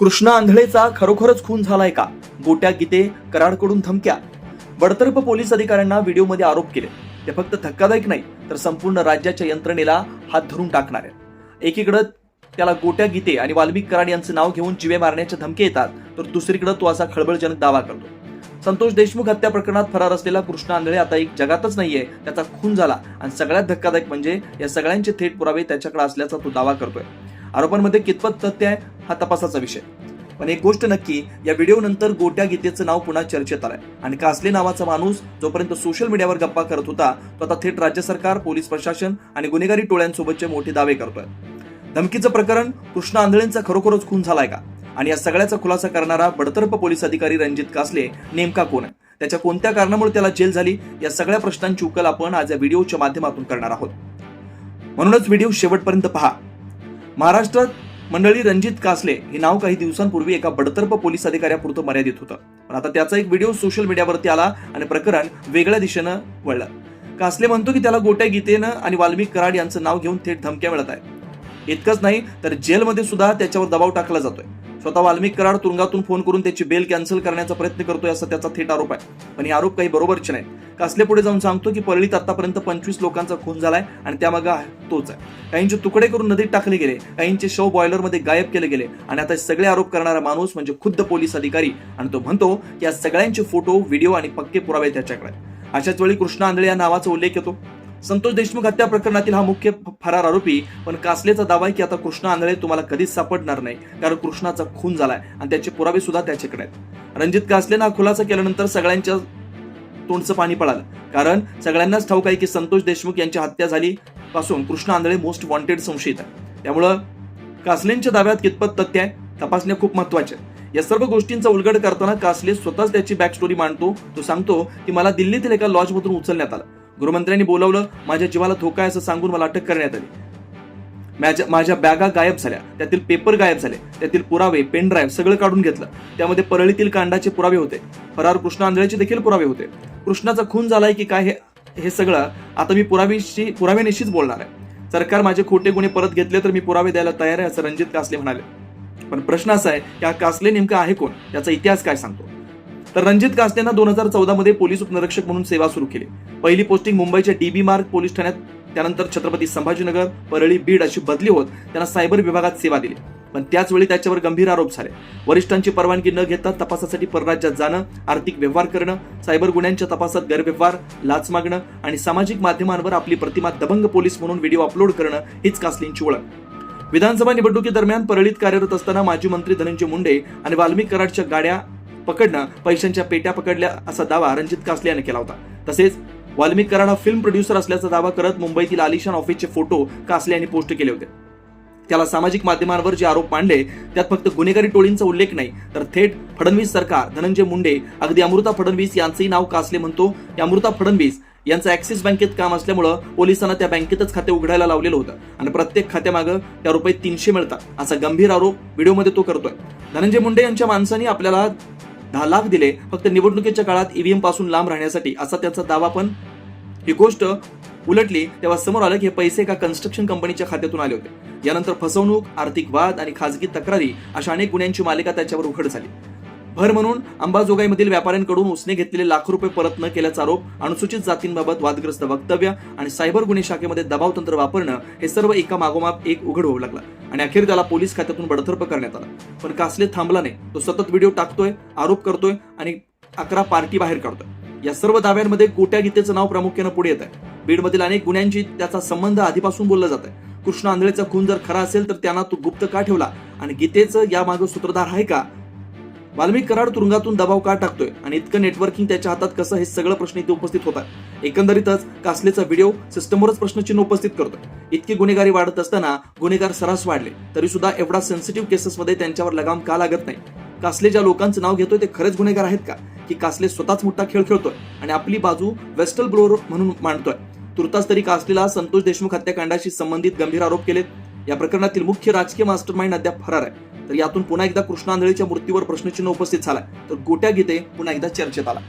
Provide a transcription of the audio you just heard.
कृष्णा आंधळेचा खरोखरच खून झालाय का? गोट्या गीते कराडकडून धमक्या. बडतर्फ पोलीस अधिकाऱ्यांना व्हिडिओमध्ये आरोप केले. ते फक्त धक्कादायक नाही तर संपूर्ण राज्याच्या यंत्रणेला हात धरून टाकणार आहे एकीकडं त्याला गोट्या गीते आणि वाल्मिक कराड यांचं नाव घेऊन जिवे मारण्याच्या धमकी येतात तर दुसरीकडे तो असा खळबळजनक दावा करतो. संतोष देशमुख हत्या प्रकरणात फरार असलेला कृष्णा आंधळे आता एक जगातच नाहीये त्याचा खून झाला. आणि सगळ्यात धक्कादायक म्हणजे या सगळ्यांचे थेट पुरावे त्याच्याकडे असल्याचा तो दावा करतोय. आरोपांमध्ये कितपत तथ्य आहे हा तपासाचा विषय. पण एक गोष्ट नक्की या व्हिडिओ नंतर गोट्या गीतेचं नाव पुन्हा चर्चेत आलंय. आणि कासले नावाचा माणूस जोपर्यंत सोशल मीडियावर गप्पा करत होता तो आता थेट राज्य सरकार पोलीस प्रशासन आणि गुन्हेगारी टोळ्यांसोबतचे मोठे दावे करतोय. धमकीचं प्रकरण कृष्णा आंधळेंचा खरोखरच खून झालाय का? आणि या सगळ्याचा खुलासा करणारा बडतर्फ पोलीस अधिकारी रणजित कासले नेमका कोण आहे? त्याच्या कोणत्या कारणामुळे त्याला जेल झाली? या सगळ्या प्रश्नांची उकल आपण आज या व्हिडिओच्या माध्यमातून करणार आहोत. म्हणूनच व्हिडिओ शेवटपर्यंत पहा. महाराष्ट्रात मंडळी रणजित कासले हे नाव काही दिवसांपूर्वी एका बडतर्फ पोलीस अधिकाऱ्यापुरतं मर्यादित होतं. पण आता त्याचा एक व्हिडिओ सोशल मीडियावरती आला आणि प्रकरण वेगळ्या दिशेनं वळलं. कासले म्हणतो की त्याला गोट्या गीतेनं आणि वाल्मिक कराड यांचं नाव घेऊन थेट धमक्या मिळत आहे इतकंच नाही तर जेलमध्ये सुद्धा त्याच्यावर दबाव टाकला जातोय. स्वतः वाल्मिक कराड तुरुंगातून फोन करून त्याची बेल कॅन्सल करण्याचा प्रयत्न करतोय असा त्याचा थेट आरोप आहे. पण हे आरोप काही बरोबरचे नाहीत. कासले पुढे जाऊन सांगतो की परळीत आतापर्यंत पंचवीस लोकांचा खून झालाय आणि त्यामागे तोच आहे. काहींचे तुकडे करून नदीत टाकले गेले काहींचे शव बॉयलरमध्ये गायब केले गेले आणि आता सगळे आरोप करणारा माणूस म्हणजे खुद्द पोलीस अधिकारी आणि तो म्हणतो की या सगळ्यांचे फोटो व्हिडिओ आणि पक्के पुरावे त्याच्याकडे अशाच वेळी कृष्णा आंधळे या नावाचा उल्लेख येतो. संतोष देशमुख हत्या प्रकरणातील हा मुख्य फरार आरोपी पण कासलेचा दावा आहे की आता कृष्णा आंधळे तुम्हाला कधीच सापडणार नाही कारण कृष्णाचा खून झालाय आणि त्याचे पुरावे सुद्धा त्याच्याकडे आहेत. रणजित कासलेनं हा खुलासा केल्यानंतर सगळ्यांच्या तोंडचं पाणी पळालं कारण सगळ्यांनाच ठाऊक आहे की संतोष देशमुख यांची हत्या झाली पासून कृष्णा आंधळे मोस्ट वॉन्टेड संशयित आहे. त्यामुळं कासलेंच्या दाव्यात कितपत तथ्य आहे तपासणे खूप महत्त्वाच्या या सर्व गोष्टींचा उलगड करताना कासले स्वतःच त्याची बॅक स्टोरी मांडतो तो सांगतो की मला दिल्लीतील एका लॉजमधून उचलण्यात आलं. गृहमंत्र्यांनी बोलावलं माझ्या जीवाला धोका आहे असं सांगून मला अटक करण्यात आली. माझ्या माझ्या बॅगा गायब झाल्या. त्यातील पेपर गायब झाले. त्यातील पुरावे पेन ड्राईव्ह सगळं काढून घेतलं. त्यामध्ये परळीतील कांडाचे पुरावे होते. फरार कृष्ण आंधळेचे देखील पुरावे होते. कृष्णाचा खून झालाय की काय हे हे सगळं आता मी पुराव्याशी पुराव्यानिशीच बोलणार आहे. सरकार माझे खोटे गुन्हे परत घेतले तर मी पुरावे द्यायला तयार आहे असं रणजित कासले म्हणाले. पण प्रश्न असा आहे की हा कासले नेमका आहे कोण? याचा इतिहास काय सांगतो? तर रणजित कासलेंना दोन हजार चौदा मध्ये पोलीस उपनिरीक्षक म्हणून सेवा सुरू केली. पहिली पोस्टिंग मुंबईच्या डीबी मार्ग पोलीस ठाण्यात त्यानंतर छत्रपती संभाजीनगर परळी बीड अशी बदली होत त्यांना सायबर विभागात सेवा दिली. पण त्याच वेळी त्याच्यावर गंभीर आरोप झाले. वरिष्ठांची परवानगी न घेता तपासासाठी परराज्यात जाणं आर्थिक व्यवहार करणं सायबर गुन्ह्यांच्या तपासात गैरव्यवहार लाच मागणं आणि सामाजिक माध्यमांवर आपली प्रतिमा दबंग पोलीस म्हणून व्हिडिओ अपलोड करणं हीच कासलींची ओळख. विधानसभा निवडणुकीदरम्यान परळीत कार्यरत असताना माजी मंत्री धनंजय मुंडे आणि वाल्मिक कराडच्या गाड्या पकडणं पैशांच्या पेट्या पकडल्या असा दावा रणजित कासले याने केला होता. तसेच वाल्मिक कराड हा फिल्म प्रोड्युसर असल्याचा दावा करत मुंबईतील आलिशान ऑफिसचे फोटो कासले यांनी पोस्ट केले होते. त्याला सामाजिक माध्यमांवर जे आरोप मांडले त्यात फक्त गुन्हेगारी टोळींचा उल्लेख नाही तर थेट फडणवीस सरकार धनंजय मुंडे अगदी अमृता फडणवीस यांचंही नाव कासले म्हणतो. अमृता फडणवीस यांचं ऍक्सिस बँकेत काम असल्यामुळं पोलिसांना त्या बँकेतच खाते उघडायला लावलेलं होतं. आणि प्रत्येक खात्यामागं त्या रुपये तीनशे मिळतात असा गंभीर आरोप व्हिडिओमध्ये तो करतोय. धनंजय मुंडे यांच्या माणसांनी आपल्याला दहा लाख दिले फक्त निवडणुकीच्या काळात ईव्हीएमपासून लांब राहण्यासाठी असा त्याचा दावा पण ही गोष्ट उलटली तेव्हा समोर आलं की हे पैसे एका कन्स्ट्रक्शन कंपनीच्या खात्यातून आले होते. यानंतर फसवणूक आर्थिक वाद आणि खाजगी तक्रारी अशा अनेक गुन्ह्यांची मालिका त्याच्यावर उघड झाली. भर म्हणून अंबाजोगाईमधील व्यापाऱ्यांकडून उसने घेतलेले लाखो रुपये परत न केल्याचा आरोप अनुसूचित जातींबाबत वादग्रस्त वक्तव्य आणि सायबर गुन्हे शाखेमध्ये दबाव तंत्र वापरणं हे सर्व एका मागोमाग एक उघड होऊ लागला. आणि अखेर त्याला पोलीस खात्यातून बडतर्फ करण्यात आला. पण कासले थांबला नाही. तो सतत व्हिडिओ टाकतोय आरोप करतोय आणि अकरा पार्टी बाहेर काढतोय. या सर्व दाव्यांमध्ये गोट्या गीतेचं नाव प्रामुख्यानं पुढे येत आहे बीडमधील अनेक गुन्ह्यांची त्याचा संबंध आधीपासून बोलला जात आहे कृष्ण आंधळेचा खून जर खरा असेल तर त्यांना तो गुप्त का ठेवला? आणि गीतेचं या मागे सूत्रधार आहे का? वाल्मिक कराड तुरुंगातून दबाव का टाकतोय? आणि इतकं नेटवर्किंग त्याच्या हातात कसं हे सगळं प्रश्न इथे उपस्थित होतात. एकंदरीतच कासलेचा व्हिडिओ सिस्टमवरच प्रश्नचिन्ह उपस्थित करतोय. इतकी गुन्हेगारी वाढत असताना गुन्हेगार सरास वाढले. तरी सुद्धा एवढा सेन्सिटिव्ह केसेसमध्ये त्यांच्यावर लगाम का लागत नाही? कासले ज्या लोकांचं नाव घेतोय ते खरेच गुन्हेगार आहेत का? की कासले स्वतःच मोठा खेळ खेळतोय आणि आपली बाजू वेस्टल ब्लोअर म्हणून मांडतोय? तुर्तास तरी कासलेला संतोष देशमुख हत्याकांडाशी संबंधित गंभीर आरोप केलेत. या प्रकरणातील मुख्य राजकीय मास्टरमाइंड अद्याप फरार आहे. तर यातून पुन्हा एकदा कृष्णांधळीच्या मृत्यूवर प्रश्नचिन्ह उपस्थित झालाय. तर गोट्या गीते पुन्हा एकदा चर्चेत आला.